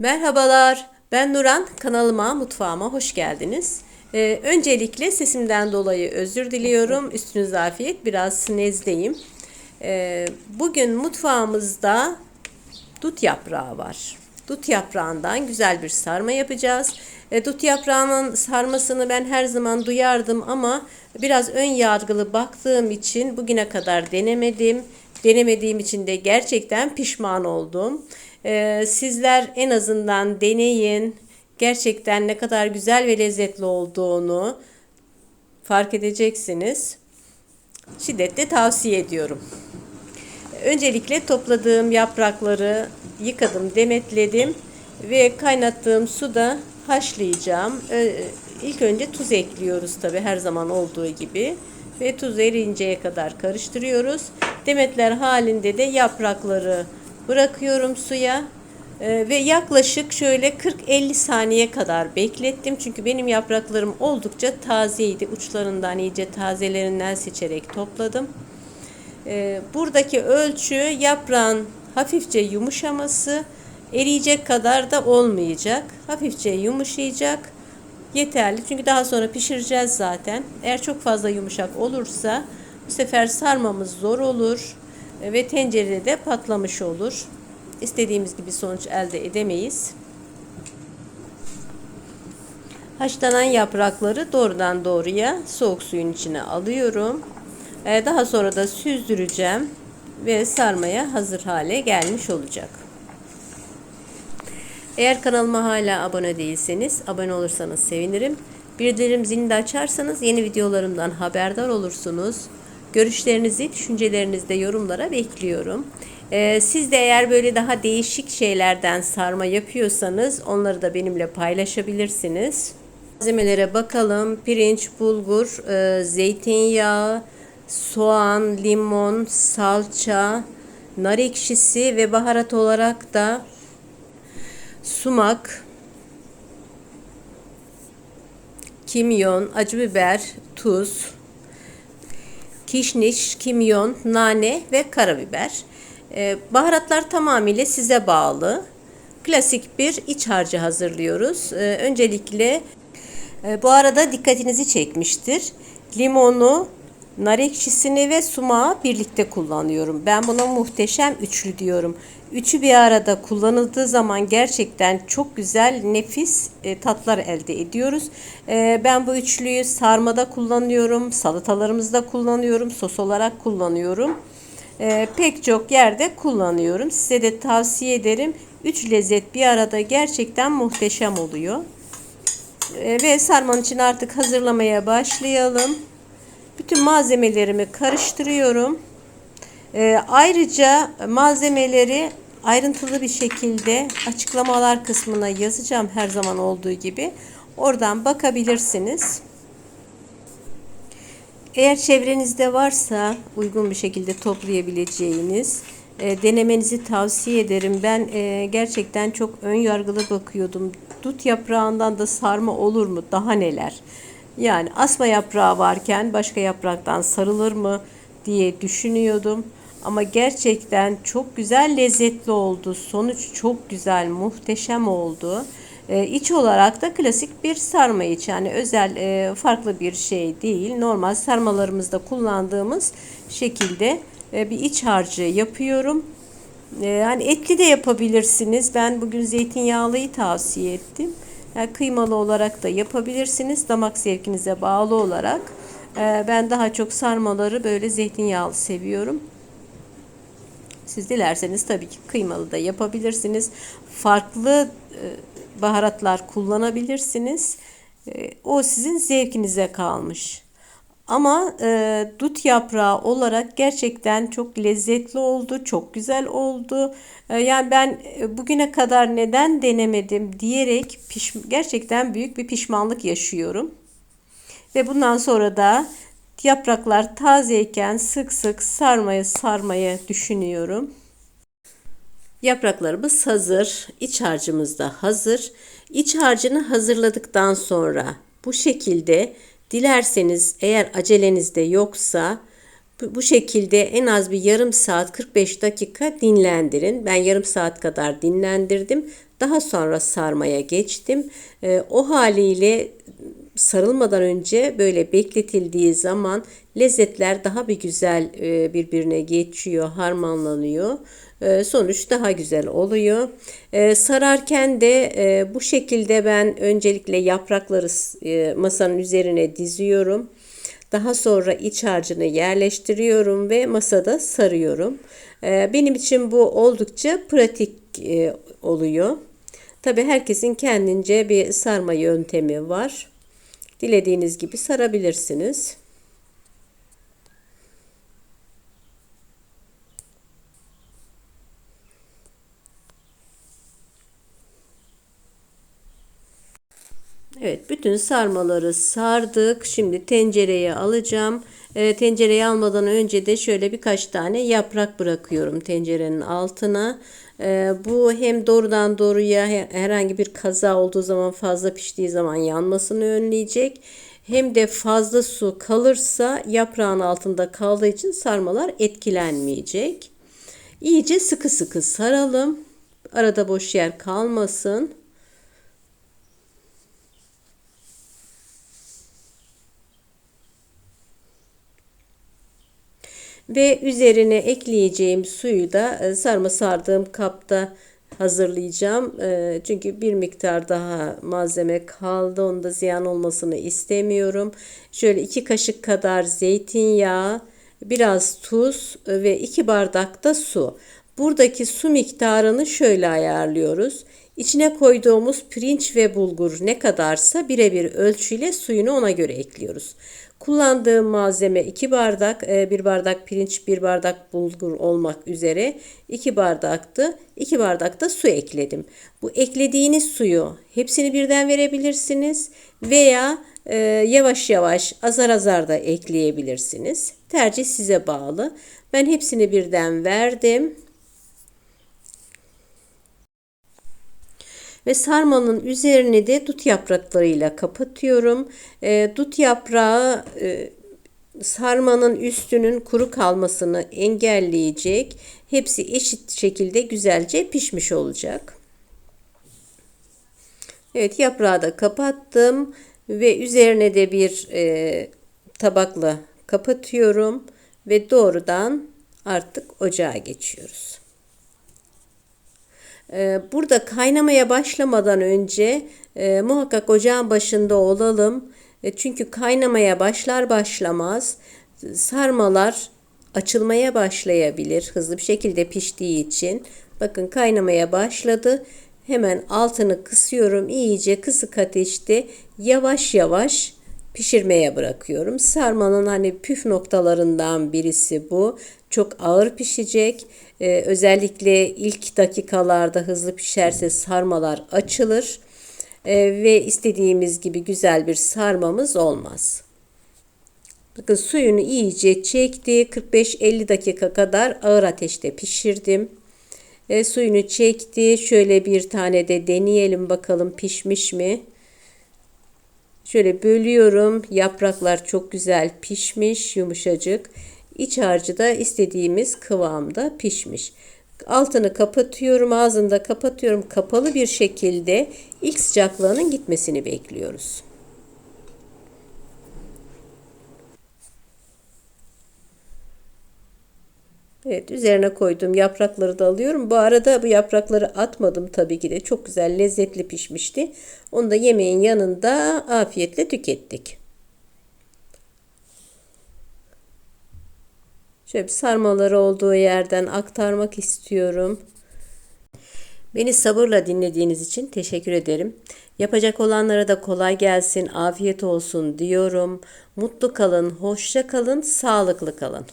Merhabalar, ben Nuran. Kanalıma, mutfağıma hoş geldiniz. Ee, öncelikle sesimden dolayı özür diliyorum. Üstünüze afiyet, biraz nezleyim. Ee, bugün mutfağımızda dut yaprağı var. Dut yaprağından güzel bir sarma yapacağız. E, dut yaprağının sarmasını ben her zaman duyardım ama biraz ön yargılı baktığım için bugüne kadar denemedim. Denemediğim için de gerçekten pişman oldum. E, sizler en azından deneyin. Gerçekten ne kadar güzel ve lezzetli olduğunu fark edeceksiniz. Şiddetle tavsiye ediyorum. Öncelikle topladığım yaprakları yıkadım, demetledim ve kaynattığım suda haşlayacağım. İlk önce tuz ekliyoruz tabi her zaman olduğu gibi ve tuz erinceye kadar karıştırıyoruz. Demetler halinde de yaprakları bırakıyorum suya Ee, ve yaklaşık şöyle 40-50 saniye kadar beklettim. Çünkü benim yapraklarım oldukça tazeydi. Uçlarından iyice tazelerinden seçerek topladım. Ee, buradaki ölçü yaprağın hafifçe yumuşaması eriyecek kadar da olmayacak. Hafifçe yumuşayacak. Yeterli. Çünkü daha sonra pişireceğiz zaten. Eğer çok fazla yumuşak olursa bu sefer sarmamız zor olur e, ve tencerede de patlamış olur. İstediğimiz gibi sonuç elde edemeyiz. Haşlanan yaprakları doğrudan doğruya soğuk suyun içine alıyorum. Ee, daha sonra da süzdüreceğim ve sarmaya hazır hale gelmiş olacak. Eğer kanalıma hala abone değilseniz abone olursanız sevinirim. Bildirim zilini de açarsanız yeni videolarımdan haberdar olursunuz. Görüşlerinizi, düşüncelerinizi de yorumlara bekliyorum. Ee, siz de eğer böyle daha değişik şeylerden sarma yapıyorsanız onları da benimle paylaşabilirsiniz. Malzemelere bakalım. Pirinç, bulgur, e, zeytinyağı, soğan, limon, salça, nar ekşisi ve baharat olarak da sumak, kimyon, acı biber, tuz, kişniş, kimyon, nane ve karabiber. Ee, baharatlar tamamıyla size bağlı. Klasik bir iç harcı hazırlıyoruz. Ee, öncelikle e, bu arada dikkatinizi çekmiştir. Limonu, nar ekşisini ve sumağı birlikte kullanıyorum. Ben buna muhteşem üçlü diyorum. Üçü bir arada kullanıldığı zaman gerçekten çok güzel, nefis e, tatlar elde ediyoruz. E, ben bu üçlüyü sarmada kullanıyorum, salatalarımızda kullanıyorum, sos olarak kullanıyorum. E, pek çok yerde kullanıyorum. Size de tavsiye ederim. Üç lezzet bir arada gerçekten muhteşem oluyor. E, ve sarmanın için artık hazırlamaya başlayalım. Bütün malzemelerimi karıştırıyorum. E, ayrıca malzemeleri ayrıntılı bir şekilde açıklamalar kısmına yazacağım her zaman olduğu gibi. Oradan bakabilirsiniz. Eğer çevrenizde varsa uygun bir şekilde toplayabileceğiniz e, denemenizi tavsiye ederim. Ben e, gerçekten çok ön yargılı bakıyordum. Dut yaprağından da sarma olur mu? Daha neler? Yani asma yaprağı varken başka yapraktan sarılır mı diye düşünüyordum. Ama gerçekten çok güzel lezzetli oldu. Sonuç çok güzel, muhteşem oldu. Ee, iç olarak da klasik bir sarma iç. Yani özel e, farklı bir şey değil. Normal sarmalarımızda kullandığımız şekilde e, bir iç harcı yapıyorum. E, yani etli de yapabilirsiniz. Ben bugün zeytinyağlıyı tavsiye ettim. Yani kıymalı olarak da yapabilirsiniz. Damak zevkinize bağlı olarak. E, ben daha çok sarmaları böyle zeytinyağlı seviyorum. Siz dilerseniz tabii ki kıymalı da yapabilirsiniz. Farklı e, baharatlar kullanabilirsiniz. E, o sizin zevkinize kalmış. Ama e, dut yaprağı olarak gerçekten çok lezzetli oldu, çok güzel oldu. E, yani ben e, bugüne kadar neden denemedim diyerek piş, gerçekten büyük bir pişmanlık yaşıyorum. Ve bundan sonra da yapraklar tazeyken sık sık sarmaya sarmaya düşünüyorum. Yapraklarımız hazır. İç harcımız da hazır. İç harcını hazırladıktan sonra bu şekilde dilerseniz eğer acelenizde yoksa bu şekilde en az bir yarım saat 45 dakika dinlendirin. Ben yarım saat kadar dinlendirdim. Daha sonra sarmaya geçtim. E, o haliyle sarılmadan önce böyle bekletildiği zaman lezzetler daha bir güzel e, birbirine geçiyor, harmanlanıyor. E, sonuç daha güzel oluyor. E, sararken de bu şekilde ben öncelikle yaprakları masanın üzerine diziyorum. Daha sonra iç harcını yerleştiriyorum ve masada sarıyorum. Benim için bu oldukça pratik oluyor. Tabi herkesin kendince bir sarma yöntemi var. Dilediğiniz gibi sarabilirsiniz. Evet, bütün sarmaları sardık. Şimdi tencereye alacağım. E, tencereye almadan önce de şöyle birkaç tane yaprak bırakıyorum tencerenin altına. E, bu hem doğrudan doğruya herhangi bir kaza olduğu zaman fazla piştiği zaman yanmasını önleyecek. Hem de fazla su kalırsa yaprağın altında kaldığı için sarmalar etkilenmeyecek. İyice sıkı sıkı saralım. Arada boş yer kalmasın. Ve üzerine ekleyeceğim suyu da e, sarma sardığım kapta hazırlayacağım. E, çünkü bir miktar daha malzeme kaldı. Onu da ziyan olmasını istemiyorum. Şöyle iki kaşık kadar zeytinyağı, biraz tuz ve iki bardak da su. Buradaki su miktarını şöyle ayarlıyoruz. İçine koyduğumuz pirinç ve bulgur ne kadarsa birebir ölçüyle suyunu ona göre ekliyoruz. Kullandığım malzeme 2 bardak, 1 e, bardak pirinç, 1 bardak bulgur olmak üzere 2 bardaktı. 2 bardak da su ekledim. Bu eklediğiniz suyu hepsini birden verebilirsiniz veya e, yavaş yavaş azar azar da ekleyebilirsiniz. Tercih size bağlı. Ben hepsini birden verdim. Ve sarmanın üzerini de dut yapraklarıyla kapatıyorum. E, dut yaprağı e, sarmanın üstünün kuru kalmasını engelleyecek. Hepsi eşit şekilde güzelce pişmiş olacak. Evet yaprağı da kapattım ve üzerine de bir e, tabakla kapatıyorum ve doğrudan artık ocağa geçiyoruz. Ee, burada kaynamaya başlamadan önce e, muhakkak ocağın başında olalım. E, çünkü kaynamaya başlar başlamaz sarmalar açılmaya başlayabilir hızlı bir şekilde piştiği için. Bakın kaynamaya başladı. Hemen altını kısıyorum. iyice kısık ateşte yavaş yavaş pişirmeye bırakıyorum. Sarmanın hani püf noktalarından birisi bu. Çok ağır pişecek. Ee, özellikle ilk dakikalarda hızlı pişerse sarmalar açılır. Ee, ve istediğimiz gibi güzel bir sarmamız olmaz. Bakın suyunu iyice çekti. 45-50 dakika kadar ağır ateşte pişirdim. E, suyunu çekti. Şöyle bir tane de deneyelim bakalım pişmiş mi? Şöyle bölüyorum. Yapraklar çok güzel pişmiş, yumuşacık. İç harcı da istediğimiz kıvamda pişmiş. Altını kapatıyorum, ağzını da kapatıyorum. Kapalı bir şekilde ilk sıcaklığının gitmesini bekliyoruz. Evet üzerine koydum yaprakları da alıyorum. Bu arada bu yaprakları atmadım tabii ki de. Çok güzel lezzetli pişmişti. Onu da yemeğin yanında afiyetle tükettik. Şöyle bir sarmaları olduğu yerden aktarmak istiyorum. Beni sabırla dinlediğiniz için teşekkür ederim. Yapacak olanlara da kolay gelsin, afiyet olsun diyorum. Mutlu kalın, hoşça kalın, sağlıklı kalın.